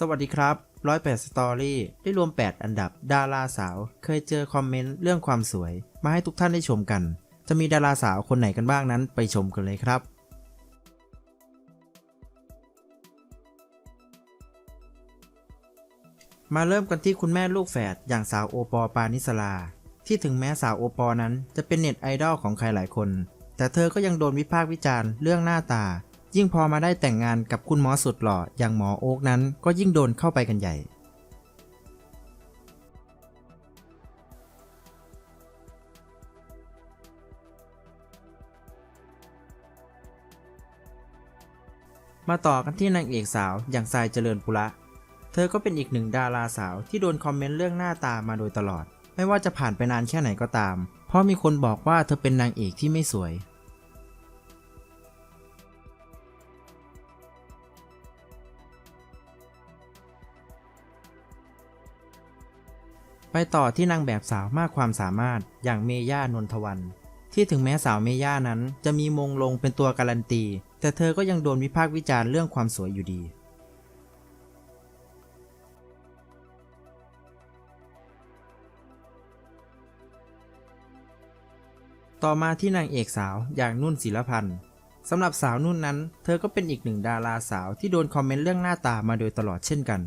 สวัสดีครับ 108 Story ได้รวม 8 อันดับ ดาราสาว เคยเจอคอมเมนต์เรื่องความสวย มาให้ทุกท่านได้ชมกัน จะมีดาราสาวคนไหนกันบ้างนั้นไปชมกันเลยครับ มาเริ่มกันที่คุณแม่ลูกแฝดอย่างสาวโอปอปานิสลา ที่ถึงแม้สาวโอปอนั้นจะเป็นเน็ตไอดอลของใครหลายคน แต่เธอก็ยังโดนวิพากษ์วิจารณ์เรื่องหน้าตา ยิ่งพอมาได้แต่งงานกับคุณหมอสุดหล่ออย่างหมอโอ๊กนั้นก็ยิ่งโดนเข้าไปกันใหญ่ มาต่อกันที่นางเอกสาวอย่างทรายเจริญปุระ เธอก็เป็นอีกหนึ่งดาราสาวที่โดนคอมเมนต์เรื่องหน้าตามาโดยตลอด ไม่ว่าจะผ่านไปนานแค่ไหนก็ตาม เพราะมีคนบอกว่าเธอเป็นนางเอกที่ไม่สวย ไปต่อที่นางแบบสาวมากความสามารถอย่างเมย่านนทวัน ที่ถึงแม้สาวเมย่านั้น จะมีมงลงเป็นตัวการันตี แต่เธอก็ยังโดนวิพากษ์วิจารณ์เรื่องความสวยอยู่ดี ต่อมาที่นางเอกสาวอย่างนุ่นศิลพันธ์สำหรับสาวนุ่นนั้น เธอก็เป็นอีกหนึ่งดาราสาวที่โดนคอมเมนต์เรื่องหน้าตามาโดยตลอดเช่นกัน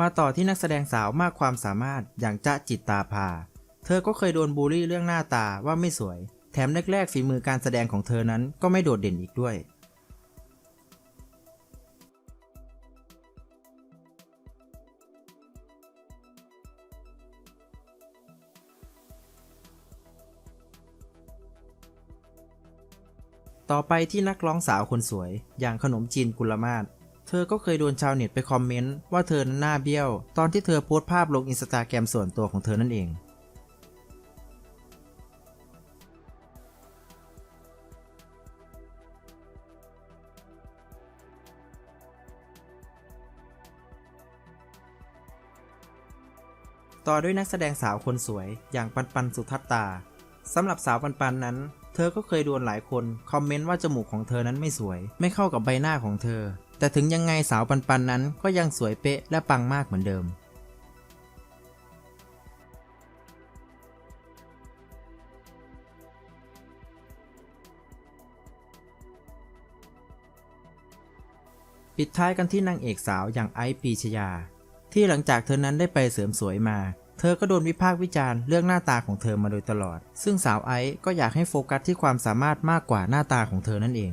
มาต่อที่นักแสดงสาวมากความสามารถอย่างจ๊ะจิตตาภา เธอก็เคยโดนบูลลี่เรื่องหน้าตาว่าไม่สวย แถมแรกๆฝีมือการแสดงของเธอนั้นก็ไม่โดดเด่นอีกด้วย ต่อไปที่นักร้องสาวคนสวย อย่างขนมจีนกุลมาศ เธอก็เคยโดนชาวเน็ตไปคอมเมนต์ว่าเธอนั้นหน้าเบี้ยว ตอนที่เธอโพสต์ภาพลงอินสตาแกรมส่วนตัวของเธอนั่นเองต่อด้วยนักแสดงสาวคนสวยอย่างปันปันสุทัศตาสำหรับสาวปันปันนั้น เธอก็เคยโดนหลายคนคอมเมนต์ว่าจมูกของเธอนั้นไม่สวย ไม่เข้ากับใบหน้าของเธอ แต่ถึงยังไงสาวปันปันนั้นก็ยังสวยเป๊ะและปังมากเหมือนเดิม ปิดท้ายกันที่นางเอกสาวอย่างไอซ์ปีชยา ที่หลังจากเธอนั้นได้ไปเสริมสวยมา เธอก็โดนวิพากษ์วิจารณ์เรื่องหน้าตาของเธอมาโดยตลอด ซึ่งสาวไอซ์ก็อยากให้โฟกัสที่ความสามารถมากกว่าหน้าตาของเธอนั่นเอง